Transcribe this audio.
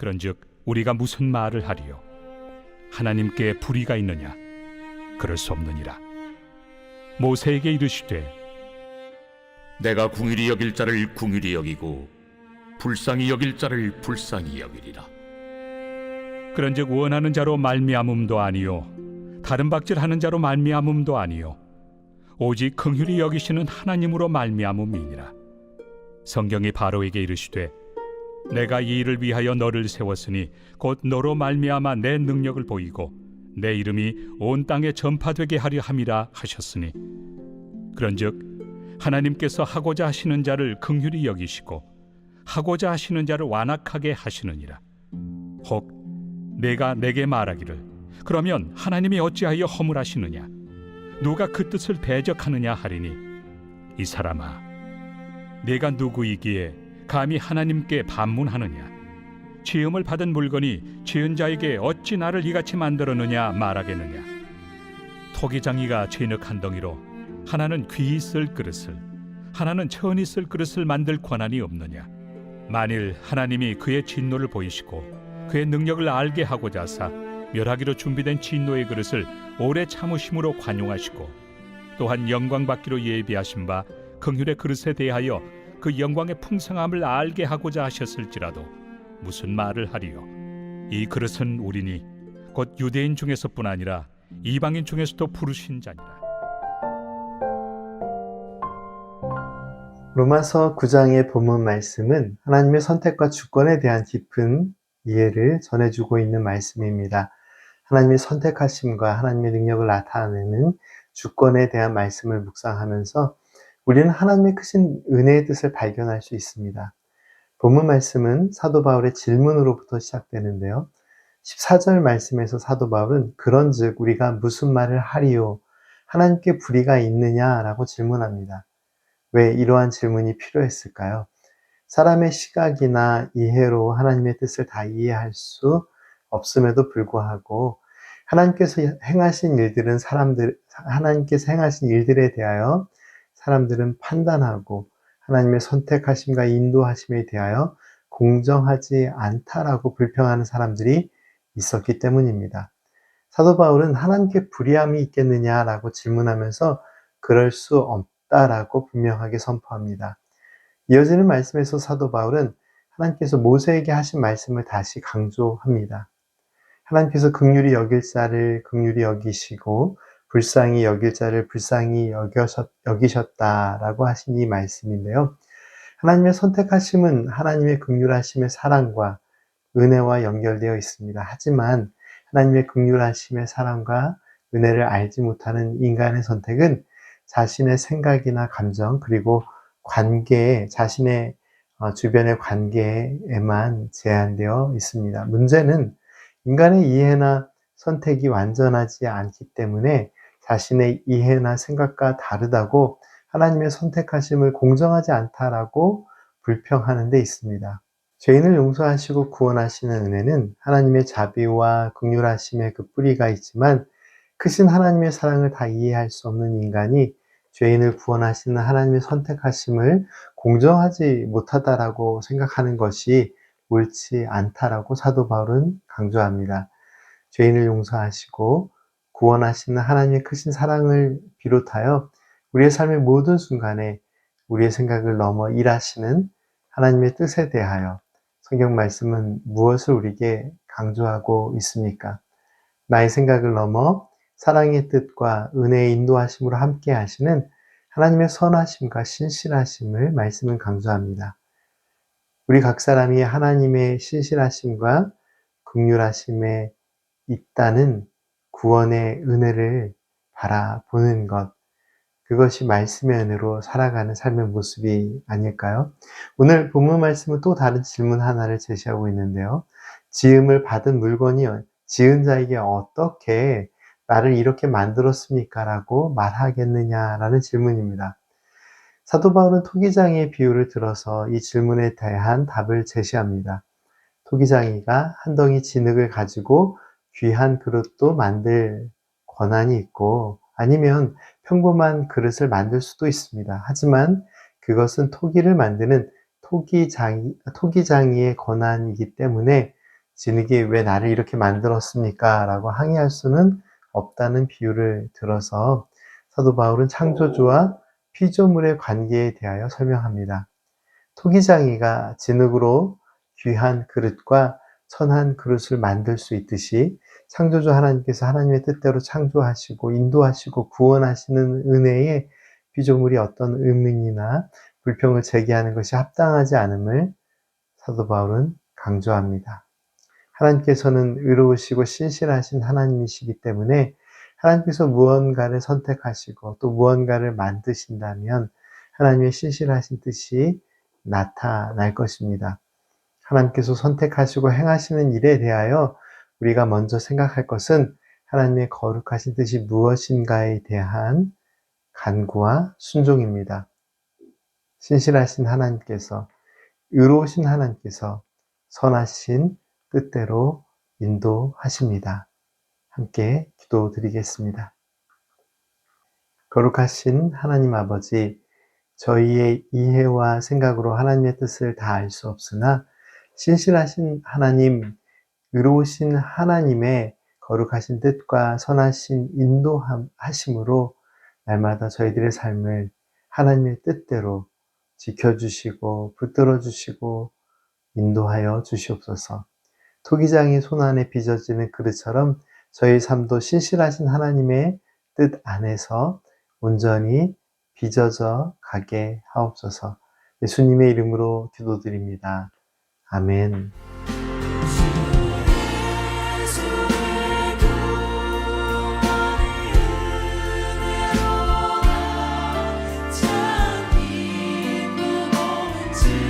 그런즉 우리가 무슨 말을 하리요? 하나님께 불의가 있느냐? 그럴 수 없느니라. 모세에게 이르시되 내가 궁일이 여길 자를 궁일이 여기고 불쌍히 여길 자를 불쌍히 여기리라. 그런즉 원하는 자로 말미암음도 아니요 다른 박질하는 자로 말미암음도 아니요 오직 긍휼히 여기시는 하나님으로 말미암음이니라. 성경이 바로에게 이르시되 내가 이 일을 위하여 너를 세웠으니 곧 너로 말미암아 내 능력을 보이고 내 이름이 온 땅에 전파되게 하려 함이라 하셨으니. 그런즉 하나님께서 하고자 하시는 자를 긍휼히 여기시고 하고자 하시는 자를 완악하게 하시느니라. 혹 내가 내게 말하기를 그러면 하나님이 어찌하여 허물하시느냐? 누가 그 뜻을 대적하느냐 하리니? 이 사람아 내가 누구이기에 감히 하나님께 반문하느냐? 지음을 받은 물건이 지은 자에게 어찌 나를 이같이 만들었느냐 말하겠느냐? 토기장이가 진흙 한 덩이로 하나는 귀히 쓸 그릇을 하나는 천히 쓸 그릇을 만들 권한이 없느냐? 만일 하나님이 그의 진노를 보이시고 그의 능력을 알게 하고자 하사 멸하기로 준비된 진노의 그릇을 오래 참으심으로 관용하시고 또한 영광 받기로 예비하신 바 긍휼의 그릇에 대하여 그 영광의 풍성함을 알게 하고자 하셨을지라도 무슨 말을 하리요 이 그릇은 우리니 곧 유대인 중에서뿐 아니라 이방인 중에서도 부르신 자니라 로마서 9장의 본문 말씀은 하나님의 선택과 주권에 대한 깊은 이해를 전해주고 있는 말씀입니다. 하나님의 선택하심과 하나님의 능력을 나타내는 주권에 대한 말씀을 묵상하면서 우리는 하나님의 크신 은혜의 뜻을 발견할 수 있습니다. 본문 말씀은 사도 바울의 질문으로부터 시작되는데요. 14절 말씀에서 사도 바울은 그런즉 우리가 무슨 말을 하리요? 하나님께 불의가 있느냐라고 질문합니다. 왜 이러한 질문이 필요했을까요? 사람의 시각이나 이해로 하나님의 뜻을 다 이해할 수 없음에도 불구하고 하나님께서 행하신 일들은 사람들 하나님께서 행하신 일들에 대하여 사람들은 판단하고 하나님의 선택하심과 인도하심에 대하여 공정하지 않다라고 불평하는 사람들이 있었기 때문입니다. 사도 바울은 하나님께 불의함이 있겠느냐라고 질문하면서 그럴 수 없다라고 분명하게 선포합니다. 이어지는 말씀에서 사도 바울은 하나님께서 모세에게 하신 말씀을 다시 강조합니다. 하나님께서 극률이 여길 자를 극률이 여기시고 불쌍히 여길 자를 불쌍히 여겨셨, 여기셨다라고 하신 이 말씀인데요. 하나님의 선택하심은 하나님의 극률하심의 사랑과 은혜와 연결되어 있습니다. 하지만 하나님의 극률하심의 사랑과 은혜를 알지 못하는 인간의 선택은 자신의 생각이나 감정 그리고 관계에 자신의 어, 주변의 관계에만 제한되어 있습니다. 문제는 인간의 이해나 선택이 완전하지 않기 때문에 자신의 이해나 생각과 다르다고 하나님의 선택하심을 공정하지 않다라고 불평하는 데 있습니다. 죄인을 용서하시고 구원하시는 은혜는 하나님의 자비와 극률하심의 그 뿌리가 있지만 크신 하나님의 사랑을 다 이해할 수 없는 인간이 죄인을 구원하시는 하나님의 선택하심을 공정하지 못하다라고 생각하는 것이 옳지 않다라고 사도 바울은 강조합니다. 죄인을 용서하시고 구원하시는 하나님의 크신 사랑을 비롯하여 우리의 삶의 모든 순간에 우리의 생각을 넘어 일하시는 하나님의 뜻에 대하여 성경 말씀은 무엇을 우리에게 강조하고 있습니까? 나의 생각을 넘어 사랑의 뜻과 은혜의 인도하심으로 함께 하시는 하나님의 선하심과 신실하심을 말씀은 강조합니다. 우리 각 사람이 하나님의 신실하심과 극률하심에 있다는 구원의 은혜를 바라보는 것, 그것이 말씀의 은혜로 살아가는 삶의 모습이 아닐까요? 오늘 본문 말씀은 또 다른 질문 하나를 제시하고 있는데요. 지음을 받은 물건이 지은 자에게 어떻게 나를 이렇게 만들었습니까? 라고 말하겠느냐라는 질문입니다. 사도 바울은 토기장의 비유를 들어서 이 질문에 대한 답을 제시합니다. 토기장이가 한 덩이 진흙을 가지고 귀한 그릇도 만들 권한이 있고 아니면 평범한 그릇을 만들 수도 있습니다. 하지만 그것은 토기를 만드는 토기장이, 토기장이의 권한이기 때문에 진흙이 왜 나를 이렇게 만들었습니까? 라고 항의할 수는 없다는 비유를 들어서 사도 바울은 창조주와 피조물의 관계에 대하여 설명합니다. 토기장이가 진흙으로 귀한 그릇과 천한 그릇을 만들 수 있듯이 창조주 하나님께서 하나님의 뜻대로 창조하시고 인도하시고 구원하시는 은혜에 피조물이 어떤 의문이나 불평을 제기하는 것이 합당하지 않음을 사도 바울은 강조합니다. 하나님께서는 의로우시고 신실하신 하나님이시기 때문에 하나님께서 무언가를 선택하시고 또 무언가를 만드신다면 하나님의 신실하신 뜻이 나타날 것입니다. 하나님께서 선택하시고 행하시는 일에 대하여 우리가 먼저 생각할 것은 하나님의 거룩하신 뜻이 무엇인가에 대한 간구와 순종입니다. 신실하신 하나님께서, 의로우신 하나님께서 선하신 뜻대로 인도하십니다. 함께 기도드리겠습니다. 거룩하신 하나님 아버지, 저희의 이해와 생각으로 하나님의 뜻을 다 알 수 없으나 신실하신 하나님, 의로우신 하나님의 거룩하신 뜻과 선하신 인도하심으로 날마다 저희들의 삶을 하나님의 뜻대로 지켜주시고 붙들어 주시고 인도하여 주시옵소서. 토기장이 손 안에 빚어지는 그릇처럼 저희 삶도 신실하신 하나님의 뜻 안에서 온전히 빚어져 가게 하옵소서. 예수님의 이름으로 기도드립니다. 아멘. to